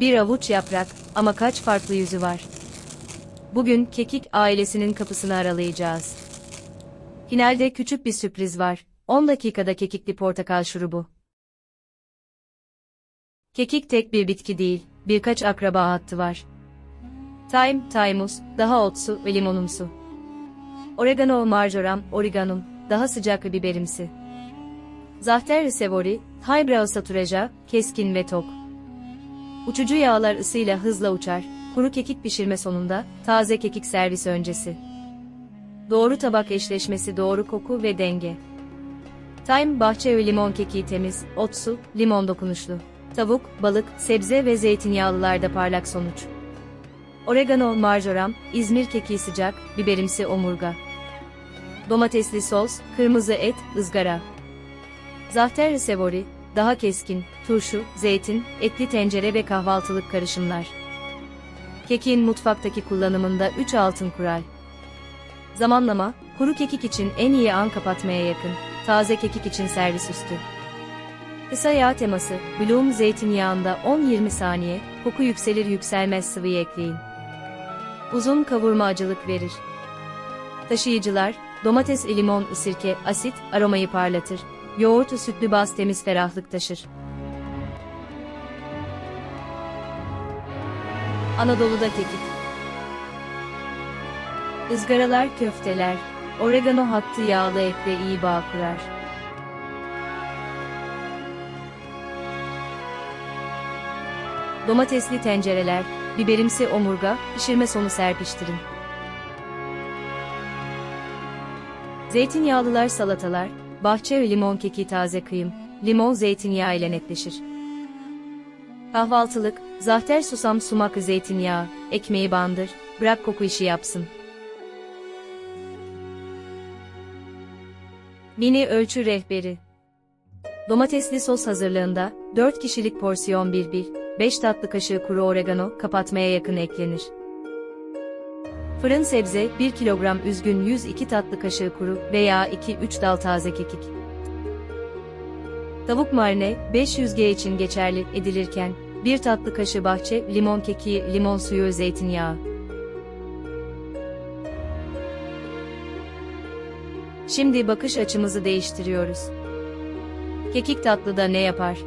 Bir avuç yaprak ama kaç farklı yüzü var. Bugün Kekik ailesinin kapısını aralayacağız. Finalde küçük bir sürpriz var. 10 dakikada kekikli portakal şurubu. Kekik tek bir bitki değil, birkaç akraba hattı var. Thyme, thymus, daha otsu ve limonumsu. Oregano, marjoram, origanum, daha sıcak ve biberimsi. Zahter sevori, Hybrea satureja, keskin ve tok. Uçucu yağlar ısıyla hızla uçar, kuru kekik pişirme sonunda, taze kekik servisi öncesi. Doğru tabak eşleşmesi doğru koku ve denge. Thyme, bahçe ve limon kekiği temiz, otsu, limon dokunuşlu. Tavuk, balık, sebze ve zeytinyağlılarda parlak sonuç. Oregano, marjoram, İzmir kekiği sıcak, biberimsi omurga. Domatesli sos, kırmızı et, ızgara. Zahter sevori, daha keskin, turşu, zeytin, etli tencere ve kahvaltılık karışımlar. Kekiğin mutfaktaki kullanımında 3 altın kural. Zamanlama, kuru kekik için en iyi an kapatmaya yakın, taze kekik için servis üstü. Kısa yağ teması, Bloom zeytinyağında 10-20 saniye, koku yükselir yükselmez sıvıyı ekleyin. Uzun kavurma acılık verir. Taşıyıcılar, domates, limon, sirke, asit, aromayı parlatır. Yoğurt, sütlü baz temiz ferahlık taşır. Anadolu'da kekik. Izgaralar, köfteler, oregano hattı yağlı etle iyi bağ kurar. Domatesli tencereler, biberimsi omurga, pişirme sonu serpiştirin. Zeytinyağlılar salatalar, bahçe ve limon keki taze kıyım, limon zeytinyağı ile netleşir. Kahvaltılık, zahter susam sumak zeytinyağı, ekmeği bandır, bırak koku işi yapsın. Mini ölçü rehberi. Domatesli sos hazırlığında 4 kişilik porsiyon 1-1, 5 tatlı kaşığı kuru oregano kapatmaya yakın eklenir. Fırın sebze 1 kilogram üzgün 102 tatlı kaşığı kuru veya 2-3 dal taze kekik. Tavuk marine 500G için geçerli edilirken 1 tatlı kaşığı bahçe limon kekiği, limon suyu, zeytinyağı. Şimdi bakış açımızı değiştiriyoruz. Kekik tatlıda ne yapar?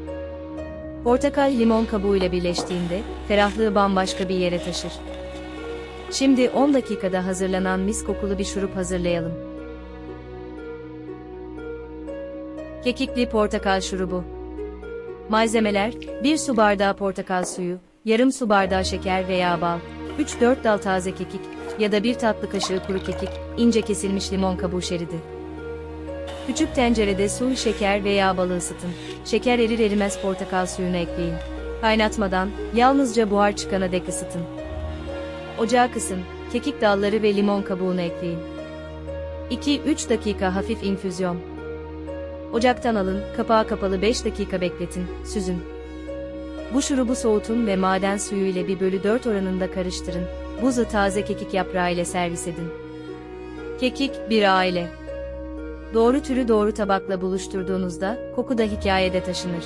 Portakal limon kabuğuyla birleştiğinde ferahlığı bambaşka bir yere taşır. Şimdi 10 dakikada hazırlanan mis kokulu bir şurup hazırlayalım. Kekikli portakal şurubu. Malzemeler: 1 su bardağı portakal suyu, yarım su bardağı şeker veya bal, 3-4 dal taze kekik ya da 1 tatlı kaşığı kuru kekik, ince kesilmiş limon kabuğu şeridi. Küçük tencerede su, şeker veya balı ısıtın. Şeker erir erimez portakal suyunu ekleyin. Kaynatmadan, yalnızca buhar çıkana dek ısıtın. Ocağı kısın, kekik dalları ve limon kabuğunu ekleyin. 2-3 dakika hafif infüzyon. Ocaktan alın, kapağı kapalı 5 dakika bekletin, süzün. Bu şurubu soğutun ve maden suyu ile 1 bölü 4 oranında karıştırın. Buzlu taze kekik yaprağı ile servis edin. Kekik, bir aile. Doğru türü doğru tabakla buluşturduğunuzda, koku da hikayede taşınır.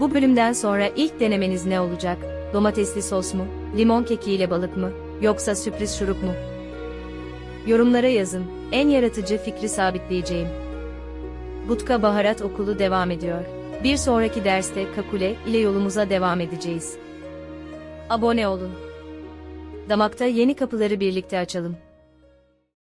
Bu bölümden sonra ilk denemeniz ne olacak? Domatesli sos mu, limon kekiğiyle balık mı, yoksa sürpriz şurup mu? Yorumlara yazın, en yaratıcı fikri sabitleyeceğim. Butka Baharat Okulu devam ediyor. Bir sonraki derste kakule ile yolumuza devam edeceğiz. Abone olun. Damakta yeni kapıları birlikte açalım.